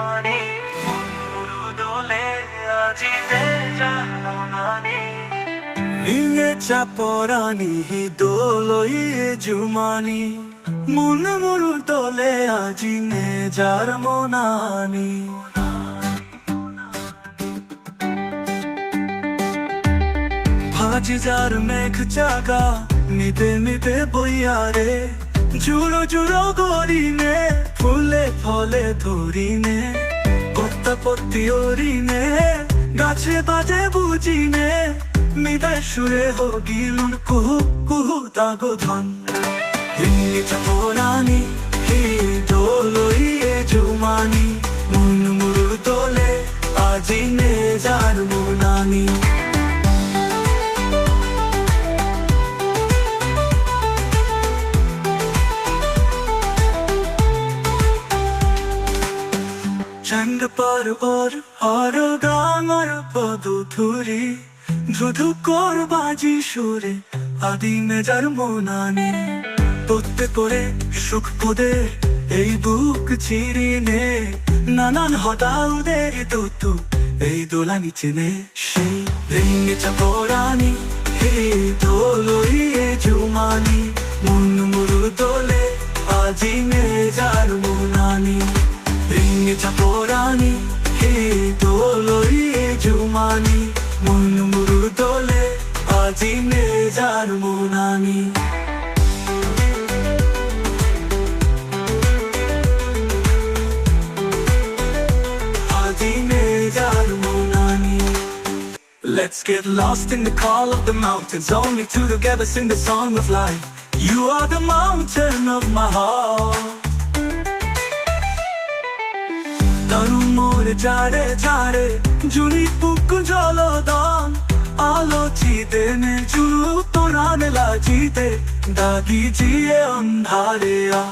মানে বন্ধুর দোলে আজিতে জানো নানি ইঙে চাপরানি হি দোলই জুমানি। মন মরু দোলে আজি নে যার মনানি। ভাজ যার মেঘ চাকা নিতে নিতে বইয়ারে জুড়ো জুড়ো গরিনে ফুলে ফলে ধরিনে পত্তা পত্তি ওরিনে, গাছে বাজে বুঝিনে মিদায় সুরে হগিলুন কুহু কুহু তাগো ধন হিন্নি চাপরানি হি দোলই এ জুমানি মুন মুরু দোলে আজি নে যার মুনানি। চন্দ পর পর হর গাঙর পদুথুরি ধুধু কর বাজি সুরে, আদি মেজার মনানি। তোতে করে সুখ পদে এই বুক চিরিনে নানান হদাল দে তুতু এই দোলা নিচে নে। সেই রিঙ্গে চাপরানি হে দোলই এ জুমানি মুন মুরু দোলে আজি মেজার মুনানি চাপরানি হে দোলই এ জুমানি মুন মুরু দোলে আজি মেজার মুনানি আজি মেজার মুনানি Let's get lost in the call of the mountains. Only two together sing the song of life. You are the mountain of my heart. তারু মোরে চারে চারে জুড়ি পুক জলদান। আলো চিতে নে চুরু নেলা লাচিতে, দাগি জিয়ে অন্ধারে আ